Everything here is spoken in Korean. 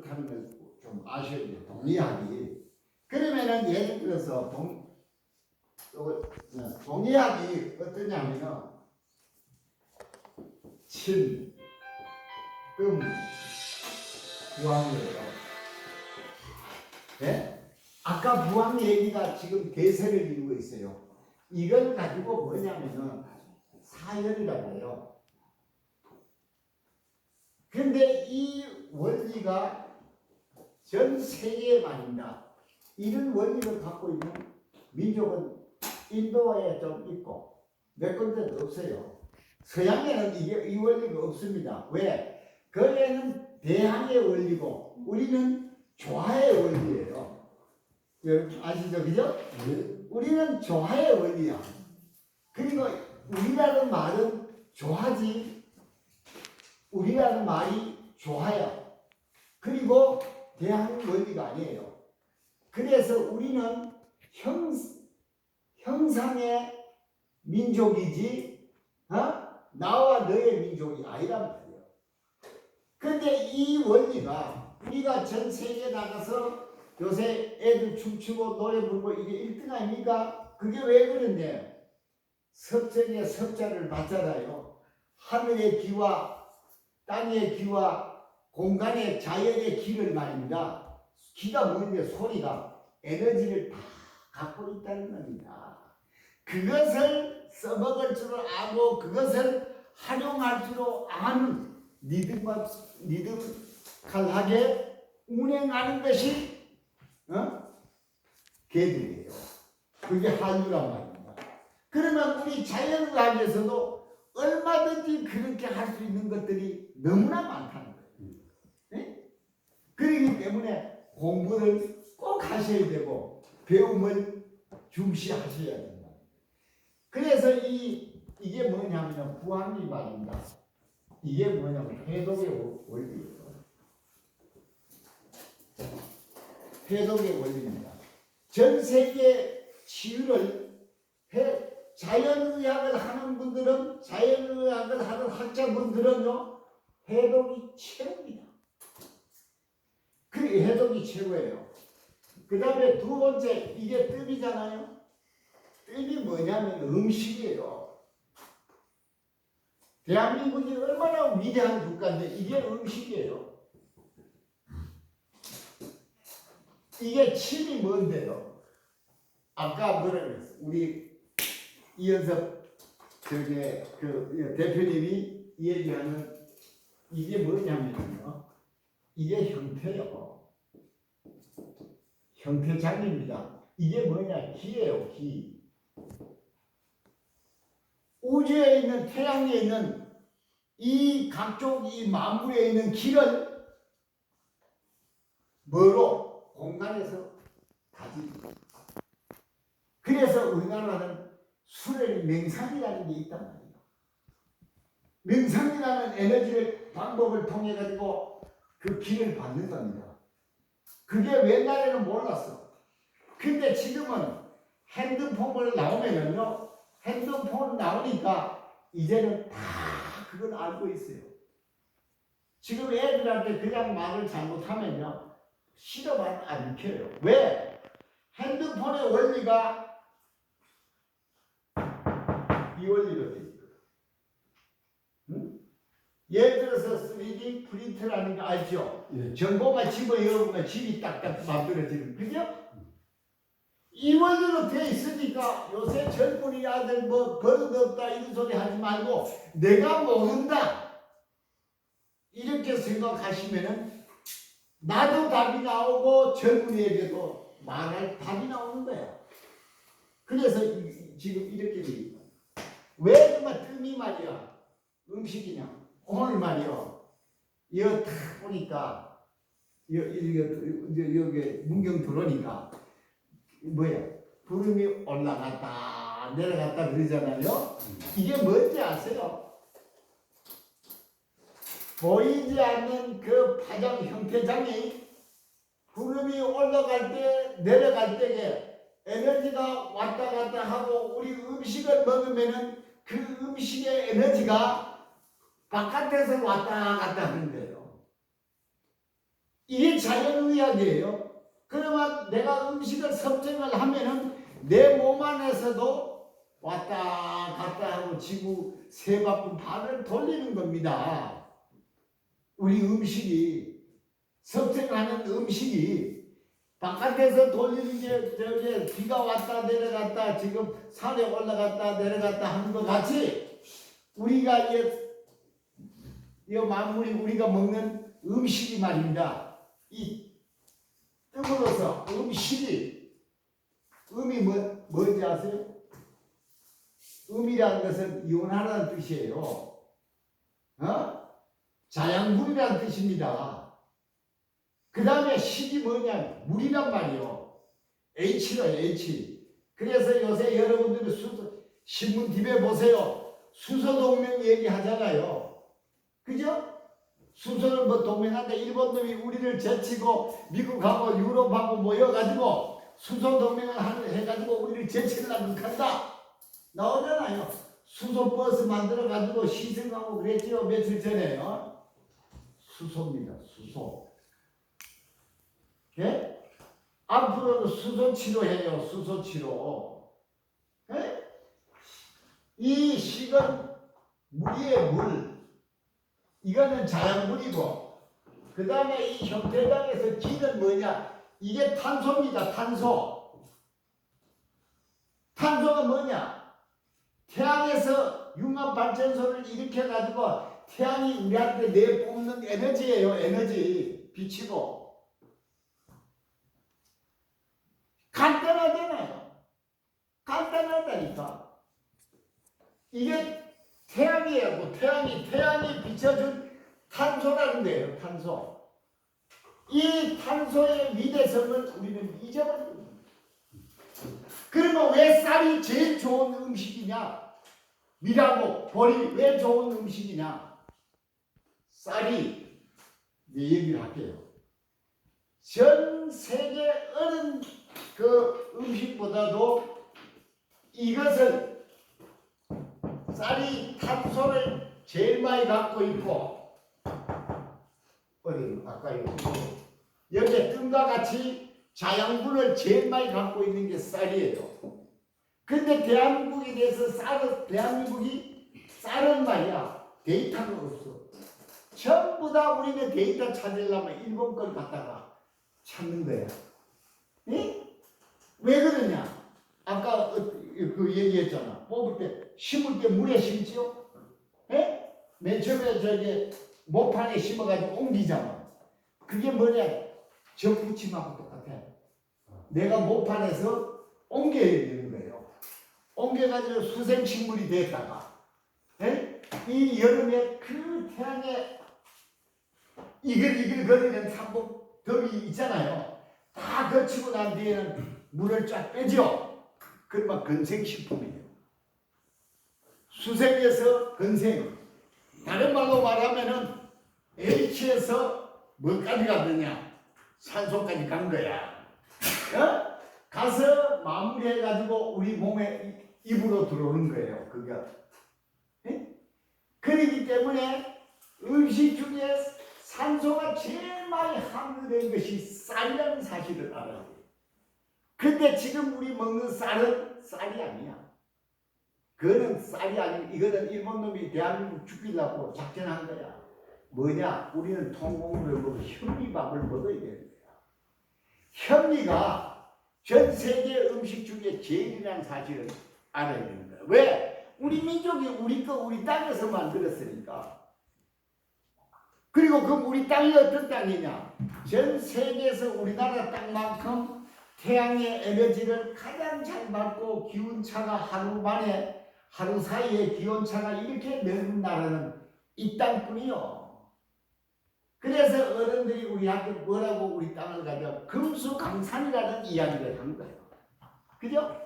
하는 걸좀 아셔야 돼요. 동의하기. 그러면은 예를 들어서 동, 어, 동의하기 어떠냐면은 침, 금, 부항이에요. 네? 아까 부항 얘기가 지금 대세를 이루고 있어요. 이걸 가지고 뭐냐면은 사열이라고 해요. 근데 이 원리가 전 세계에 말입니다. 이런 원리를 갖고 있는 민족은 인도에 좀 있고 몇 군데도 없어요. 서양에는 이게 이 원리가 없습니다. 왜? 거기에는 대항의 원리고 우리는 조화의 원리예요. 여러분 아시죠? 그죠? 우리는 조화의 원리야. 그리고 우리라는 말은 조화지. 우리라는 말이 조화야. 그리고 대항 원리가 아니에요. 그래서 우리는 형, 형상의 민족이지, 어? 나와 너의 민족이 아니란 말이에요. 근데 이 원리가 우리가 전 세계에 나가서 요새 애들 춤추고 노래 부르고 이게 1등 아닙니까? 그게 왜 그런데? 섭정의 섭자를 받잖아요. 하늘의 기와 땅의 기와 공간의 자연의 기 를 말입니다. 기가 뭔데 소리가 에너지를 다 갖고 있다는 겁니다. 그것을 써먹을 줄 알고 그것을 활용할 줄 아는 리듬과 리듬칼하게 운행하는 것이 어? 개들이에요. 그게 한유란 말입니다. 그러면 우리 자연의학에서도 얼마든지 그렇게 할 수 있는 것들이 너무나 많다는? 그렇기 때문에 공부를 꼭 하셔야 되고 배움을 중시하셔야 된다. 그래서 이 이게 뭐냐면 부항이 말입니다. 이게 뭐냐면 해독의 원리예요. 해독의 원리입니다. 전 세계 치유를 해 자연의학을 하는 분들은 자연의학을 하는 학자분들은요 해독이 최고입니다. 그 해독이 최고예요. 그 다음에 두 번째 이게 뜸이잖아요. 뜸이 뭐냐면 음식이에요. 대한민국이 얼마나 위대한 국가인데 이게 음식이에요. 이게 침이 뭔데요? 아까 뭐라? 우리 이현섭 저게 그 대표님이 얘기하는 이게 뭐냐면요. 이게 형태요. 형태장입니다. 이게 뭐냐? 기예요, 기. 우주에 있는 태양에 있는 이 각종 이 만물에 있는 기를 뭐로 공간에서 가집니다. 그래서 우리나라는 수레 맹상이라는 게 있단 말이에요. 맹상이라는 에너지를 방법을 통해 가지고 그 기를 받는 겁니다. 그게 옛날에는 몰랐어. 근데 지금은 핸드폰을 나오면요. 핸드폰 나오니까 이제는 다 그걸 알고 있어요. 지금 애들한테 그냥 말을 잘못하면요. 시도만 안 켜요. 왜? 핸드폰의 원리가 이 있어요. 응? 예를 들어서 3D 프린터라는 거 알죠? 예. 정보만 집어넣으면 집이 딱딱 만들어지는 그죠? 이 원리로 돼 있으니까 요새 젊은이 아들 뭐 버릇 없다 이런 소리 하지 말고 내가 모른다 이렇게 생각하시면은 나도 답이 나오고 젊은이에게도 말할 답이 나오는 거야. 그래서 이- 지금 이렇게 돼 있다. 왜 정말 뜸이 말이야 음식이냐 오늘 말이야 이거 탁 보니까 여- 여기 문경 들어오니까 뭐야? 구름이 올라갔다 내려갔다 그러잖아요. 이게 뭔지 아세요? 보이지 않는 그 파장 형태장이 구름이 올라갈 때 내려갈 때에 에너지가 왔다 갔다 하고 우리 음식을 먹으면은 그 음식의 에너지가 바깥에서 왔다 갔다 하는 거예요. 이게 자연의학이에요. 그러면 내가 음식을 섭정을 하면은 내 몸 안에서도 왔다 갔다 하고 지구 세 바퀴 반을 돌리는 겁니다. 우리 음식이 섭정하는 음식이 바깥에서 돌리는 게 저기 비가 왔다 내려갔다 지금 산에 올라갔다 내려갔다 하는 것 같이 우리가 이, 이 만물이 우리가 먹는 음식이 말입니다. 이 뜸으로서 음식이 음이 뭐, 뭔지 아세요? 음이라는 것은 이혼하라는 뜻이에요. 어? 자양분이라는 뜻입니다. 그 다음에 식이 뭐냐? 물이란 말이요. H로 H. 그래서 요새 여러분들이 수, 신문 TV에 보세요. 수소동맹 얘기하잖아요. 그죠? 수소는 뭐 동맹한데 일본 놈이 우리를 제치고 미국하고 유럽하고 모여가지고 수소 동맹을 하- 해가지고 우리를 제치려고 한다. 나오잖아요. 수소 버스 만들어가지고 시승하고 그랬지요 며칠 전에. 어? 수소입니다. 수소. 예? 앞으로는 수소 치료해요. 수소 치료. 예? 이 식은 물이에요. 물. 이거는 자연물이고 그 다음에 이 형태장에서 기는 뭐냐? 이게 탄소입니다 탄소. 탄소가 뭐냐? 태양에서 융합발전소를 일으켜 가지고 태양이 우리한테 내뿜는 에너지예요 에너지 빛이고. 간단하잖아요. 간단하다니까. 이게 태양이에요. 뭐 태양이 태양이 비춰준 탄소라는 데예요. 탄소. 이 탄소의 위대성을 우리는 잊어버립니다. 그러면 왜 쌀이 제일 좋은 음식이냐? 미라고 보리 왜 좋은 음식이냐? 쌀이 내 얘기를 할게요. 전 세계 어느 그 음식보다도 이것을 쌀이 탄소를 제일 많이 갖고 있고 어디 아까 이거 여기에 뜸과 같이 자양분을 제일 많이 갖고 있는 게 쌀이에요. 근데 대한민국에 대해서 쌀은 대한민국이 쌀은 말이야 데이터가 없어. 전부 다 우리는 데이터 찾으려면 일본 걸 갖다가 찾는 거야. 응? 왜 그러냐? 어, 그 얘기했잖아. 뽑을 때 심을 때 물에 심지요? 예? 맨 처음에 저기 모판에 심어가지고 옮기잖아. 그게 뭐냐? 저 부침하고 똑같아. 내가 모판에서 옮겨야 되는 거예요. 옮겨가지고 수생식물이 됐다가, 예? 이 여름에 그 태양에 이글이글 거리는 삼복 덕이 있잖아요. 다 거치고 난 뒤에는 물을 쫙 빼죠. 그러면 건생식품이에요. 수생에서 건생. 다른 말로 말하면은 H에서 뭐까지 갔느냐? 산소까지 간 거야. 어? 가서 마무리해가지고 우리 몸에 이- 입으로 들어오는 거예요. 그게. 예? 그렇기 때문에 음식 중에 산소가 제일 많이 함유된 것이 쌀이라는 사실을 알아야 돼요. 근데 지금 우리 먹는 쌀은 쌀이 아니야. 그거는 쌀이 아니고 이거는 일본 놈이 대한민국 죽이려고 작전한 거야. 뭐냐? 우리는 통곡물을 먹고 현미밥을 먹어야 되는 거야. 현미가 전 세계 음식 중에 제일이라는 사실을 알아야 되는 거야. 왜? 우리 민족이 우리 거 우리 땅에서 만들었으니까. 그리고 그 우리 땅이 어떤 땅이냐? 전 세계에서 우리나라 땅만큼 태양의 에너지를 가장 잘 받고 기온차가 하루 만에 하루 사이에 기온차가 이렇게 넓은 나라는 이 땅뿐이요. 그래서 어른들이 우리한테 뭐라고 우리 땅을 가져 금수강산이라는 이야기를 한 거예요. 그죠?